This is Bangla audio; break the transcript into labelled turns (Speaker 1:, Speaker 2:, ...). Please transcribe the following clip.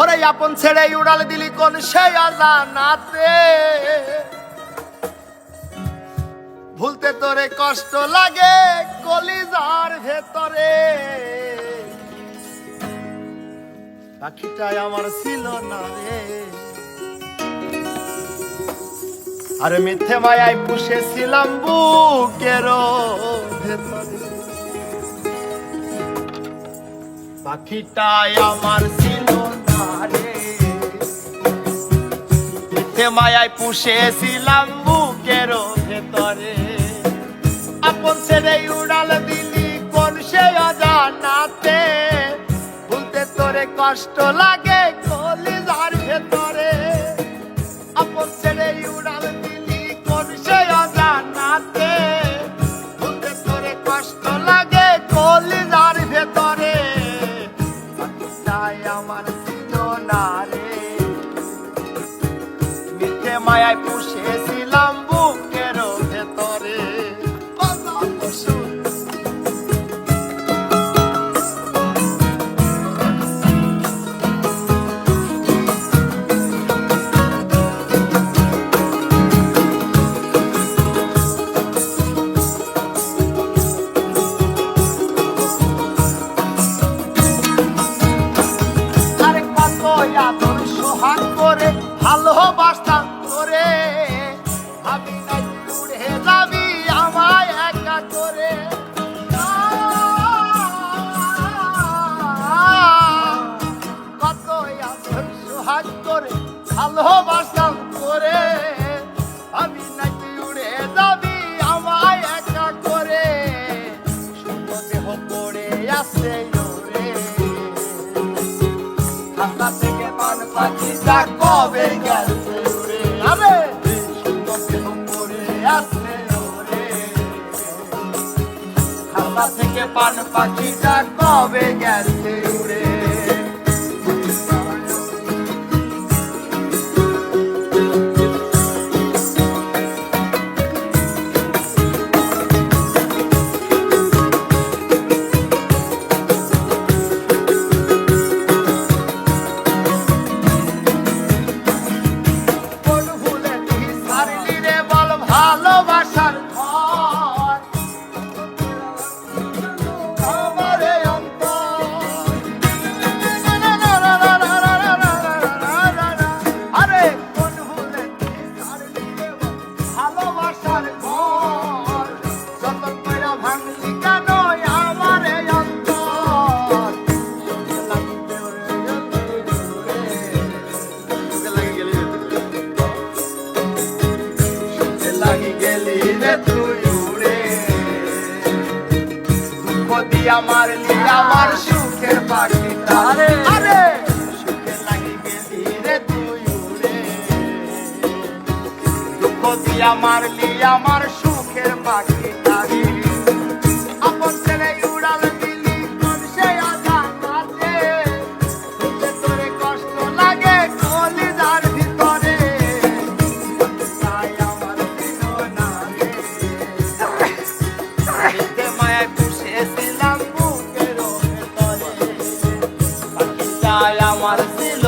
Speaker 1: ওরে আপন ছেড়ে উড়াল দিলি কোন সে আজানাতে ভুলতে তোরে কষ্ট লাগে কলিজার ভেতরে। পাখিটাই আমার ছিল না রে। আর মিথ্যে মায়ায় পুষেছিলাম ভেতরে। পাখিটাই আমার ছিল মিথ্যে মায়ায় পুষেছিলাম বুকের ভেতরে। আপন ছেড়ে উড়াল দিলি কোন সে অজানাতে। ভুলতে তোরে কষ্ট লাগে কলিজার ভেতরে। আপন ছেড়ে উড়াল আরে ভালোবাসতাম করে আমি নাকি উড়ে যাবি আমায় একা করে? পড়ে ওরে হাসা থেকে পান পাখিটা কবে গেছে উড়ে। আরে! পড়ে আছে ওরে থেকে পান পাখিটা কবে গেছে উড়ে। Yeah. দুঃখ নীল আমার সুখের পাখি তারে। আরে। সুখে লাগি গেলি রে তুই উড়ে। দুঃখ দিয়া মারলি আমার সুখের পাখিটা আমার ছিল